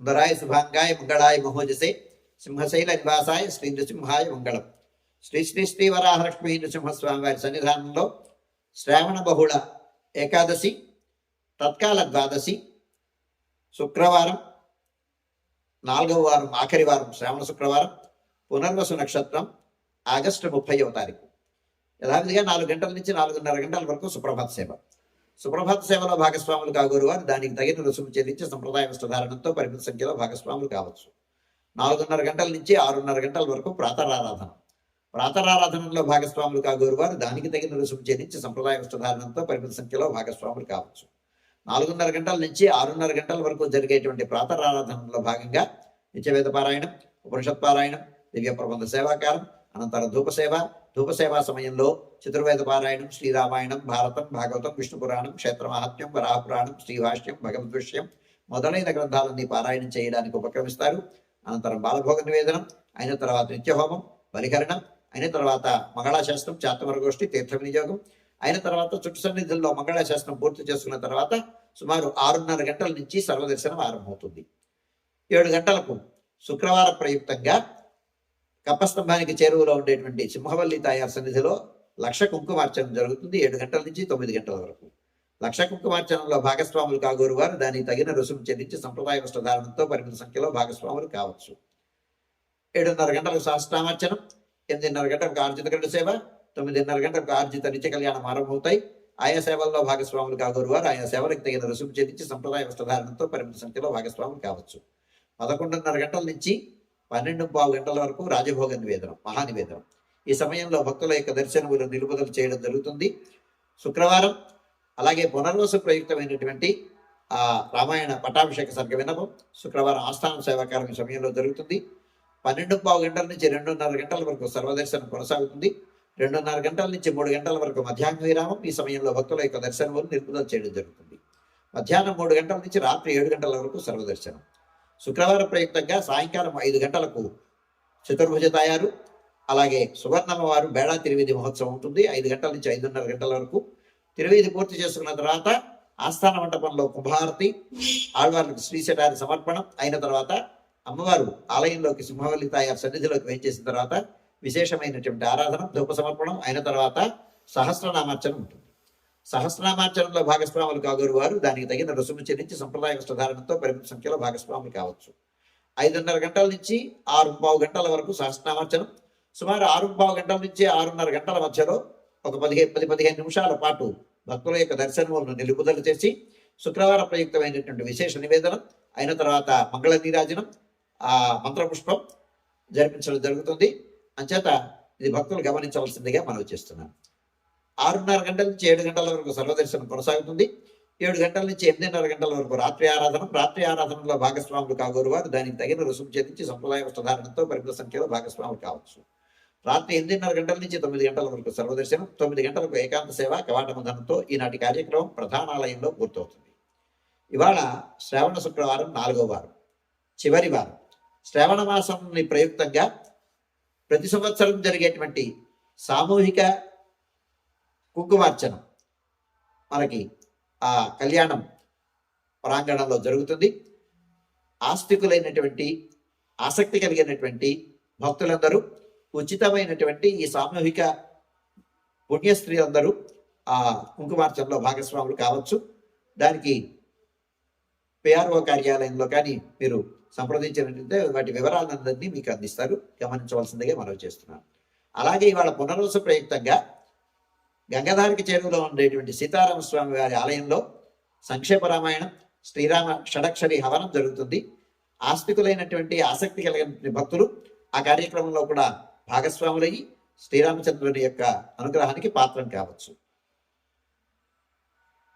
సుందరాయ శుభాంగాయ మంగళాయ మహోజసే సింహశైల నివాసాయ శ్రీ నృసింహాయ మంగళం. శ్రీ శ్రీ శ్రీ వరాహలక్ష్మీ నృసింహస్వామి వారి సన్నిధానంలో శ్రావణ బహుళ ఏకాదశి తత్కాల ద్వాదశి శుక్రవారం నాలుగవ వారం ఆఖరి వారం శ్రావణ శుక్రవారం పునర్వసు నక్షత్రం ఆగస్టు ముప్పైవ తారీఖు. యథావిధిగా నాలుగు గంటల నుంచి నాలుగున్నర గంటల వరకు సుప్రభాత సేవ. సుప్రభాత సేవలో భాగస్వాములు కాగోరు వారు. దానికి తగిన రుసుము చెల్లించి సంప్రదాయ వస్త్రధారణంతో పరిమిత సంఖ్యలో భాగస్వాములు కావచ్చు. నాలుగున్నర గంటల నుంచి ఆరున్నర గంటల వరకు ప్రాతరారాధన. ప్రాతరారాధనలో భాగస్వాములు కాగోరు వారు. దానికి తగిన రుసుము చెల్లించి సంప్రదాయ వస్త్రధారణంతో పరిమిత సంఖ్యలో భాగస్వాములు కావచ్చు. నాలుగున్నర గంటల నుంచి ఆరున్నర గంటల వరకు జరిగేటువంటి ప్రాతరారాధనలో భాగంగా నిత్యవేద పారాయణం ఉపనిషత్ పారాయణం దివ్య ప్రబంధ సేవాకారం అనంతరం ధూపసేవ ధూపసేవా సమయంలో చతుర్వేద పారాయణం శ్రీరామాయణం భారతం భాగవతం విష్ణు పురాణం క్షేత్ర మహాత్మ్యం వరాహపురాణం శ్రీభాష్యం భగవద్విష్యం మొదలైన గ్రంథాలన్నీ పారాయణం చేయడానికి ఉపక్రమిస్తారు. అనంతరం బాలభోగ నివేదనం అయిన తర్వాత నిత్యహోమం బలికరణం అయిన తర్వాత మంగళాశాస్త్రం చాతమరగోష్ఠి తీర్థ వినియోగం అయిన తర్వాత చుట్టు సన్నిధుల్లో మంగళాశాస్త్రం పూర్తి చేసుకున్న తర్వాత సుమారు ఆరున్నర గంటల నుంచి సర్వదర్శనం ఆరంభమవుతుంది. ఏడు గంటలకు శుక్రవార ప్రయుక్తంగా కప్పస్తంభానికి చేరువలో ఉండేటువంటి సింహవల్లి తాయార్ సన్నిధిలో లక్ష కుంకుమార్చనం జరుగుతుంది. ఏడు గంటల నుంచి తొమ్మిది గంటల వరకు. లక్ష కుంకుమార్చనంలో భాగస్వాములు కాగోరు వారు దానికి తగిన రుసుము చెల్లించి సంప్రదాయ వస్త్రధారణతో పరిమిత సంఖ్యలో భాగస్వాములు కావచ్చు. ఏడున్నర గంటలకు సహస్రామర్చనం ఎనిమిదిన్నర గంటలకు ఆర్జిత గంట సేవ తొమ్మిదిన్నర గంటలకు ఆర్జిత నిత్య కళ్యాణం ఆరంభమవుతాయి. ఆయా సేవల్లో భాగస్వాములు కాగోరు వారు ఆయా సేవలకు తగిన రుసుము చెల్లించి సంప్రదాయ వస్త్రధారణతో పరిమిత సంఖ్యలో భాగస్వాములు కావచ్చు. పదకొండున్నర గంటల నుంచి పన్నెండు పావు గంటల వరకు రాజభోగ నివేదనం మహానివేదనం ఈ సమయంలో భక్తుల యొక్క దర్శనములు నిలుపుదల చేయడం జరుగుతుంది. శుక్రవారం అలాగే పునర్వసు ప్రయుక్తమైనటువంటి ఆ రామాయణ పట్టాభిషేక సర్గ వినపం శుక్రవారం ఆస్థానం సేవాకారం ఈ సమయంలో జరుగుతుంది. పన్నెండు పావు గంటల నుంచి రెండున్నర గంటల వరకు సర్వదర్శనం కొనసాగుతుంది. రెండున్నర గంటల నుంచి మూడు గంటల వరకు మధ్యాహ్న విరామం ఈ సమయంలో భక్తుల యొక్క దర్శనములు నిలుపుదల చేయడం జరుగుతుంది. మధ్యాహ్నం మూడు గంటల నుంచి రాత్రి ఏడు గంటల వరకు సర్వదర్శనం. శుక్రవారం ప్రయుక్తంగా సాయంకాలం ఐదు గంటలకు చతుర్భుజ తాయారు. అలాగే సువర్ణమ్మ వారు బేడా తిరువేది మహోత్సవం ఉంటుంది. ఐదు గంటల నుంచి ఐదున్నర గంటల వరకు తిరువేది పూర్తి చేసుకున్న తర్వాత ఆస్థాన మంటపంలో కుంభారతి ఆళ్వార్లకు శ్రీశటారి సమర్పణం. అయిన తర్వాత అమ్మవారు ఆలయంలోకి సింహవల్లి తాయారు సన్నిధిలోకి వేయించేసిన తర్వాత విశేషమైనటువంటి ఆరాధన ధూప సమర్పణం. అయిన తర్వాత సహస్రనామార్చన ఉంటుంది. సహస్రనామార్చనలో భాగస్వాములు కాగోరు వారు. దానికి తగిన రుసుము చెల్లించి సంప్రదాయ వస్త్రధారణతో పరిమిత సంఖ్యలో భాగస్వాములు కావచ్చు. ఐదున్నర గంటల నుంచి ఆరు పావు గంటల వరకు సహస్రనామార్చనం సుమారు ఆరు పావు గంటల నుంచి ఆరున్నర గంటల మధ్యలో ఒక పదిహేను పది పదిహేను నిమిషాల పాటు భక్తుల యొక్క దర్శనములను నిలుపుదల చేసి శుక్రవార ప్రయుక్తమైనటువంటి విశేష నివేదనం అయిన తర్వాత మంగళ నీరాజనం ఆ మంత్రపుష్పం జరిపించడం జరుగుతుంది. అంచేత ఇది భక్తులు గమనించవలసిందిగా మనవి చేస్తున్నాం ఆరున్నర గంటల నుంచి ఏడు గంటల వరకు సర్వదర్శనం కొనసాగుతుంది. ఏడు గంటల నుంచి ఎనిమిదిన్నర గంటల వరకు రాత్రి ఆరాధన రాత్రి ఆరాధనలో భాగస్వాములు కాగోరు వారు దానికి తగిన రుసుము చెల్లించి సంప్రదాయ వస్త్రధారణతో పరిమిత సంఖ్యలో భాగస్వాములు కావచ్చు. రాత్రి ఎనిమిదిన్నర గంటల నుంచి తొమ్మిది గంటల వరకు సర్వదర్శనం తొమ్మిది గంటలకు ఏకాంత సేవ కవాటమధనంతో ఈనాటి కార్యక్రమం ప్రధానాలయంలో పూర్తవుతుంది. ఇవాళ శ్రావణ శుక్రవారం నాలుగో వారం. చివరి వారం. శ్రావణ మాసంని ప్రయుక్తంగా ప్రతి సంవత్సరం జరిగేటువంటి సామూహిక కుంకుమార్చనం మనకి ఆ కళ్యాణం ప్రాంగణంలో జరుగుతుంది. ఆస్తికులైనటువంటి ఆసక్తి కలిగినటువంటి భక్తులందరూ ఉచితమైనటువంటి ఈ సామూహిక పుణ్య స్త్రీలందరూ ఆ కుంకుమార్చనలో భాగస్వాములు కావచ్చు. దానికి పిఆర్ఓ కార్యాలయంలో కానీ మీరు సంప్రదించినట్లయితే వాటి వివరాలందరినీ మీకు అందిస్తారు. గమనించవలసిందిగా మనవి చేస్తున్నాను. అలాగే ఇవాళ పునర్వస ప్రయుక్తంగా గంగాధారికి చేరువలో ఉండేటువంటి సీతారామ స్వామి వారి ఆలయంలో సంక్షేప రామాయణం శ్రీరామ షడక్షరి హవనం జరుగుతుంది. ఆస్తికులైనటువంటి ఆసక్తి కలిగిన భక్తులు ఆ కార్యక్రమంలో కూడా భాగస్వాములయ్యి శ్రీరామచంద్రుని యొక్క అనుగ్రహానికి పాత్రం కావచ్చు.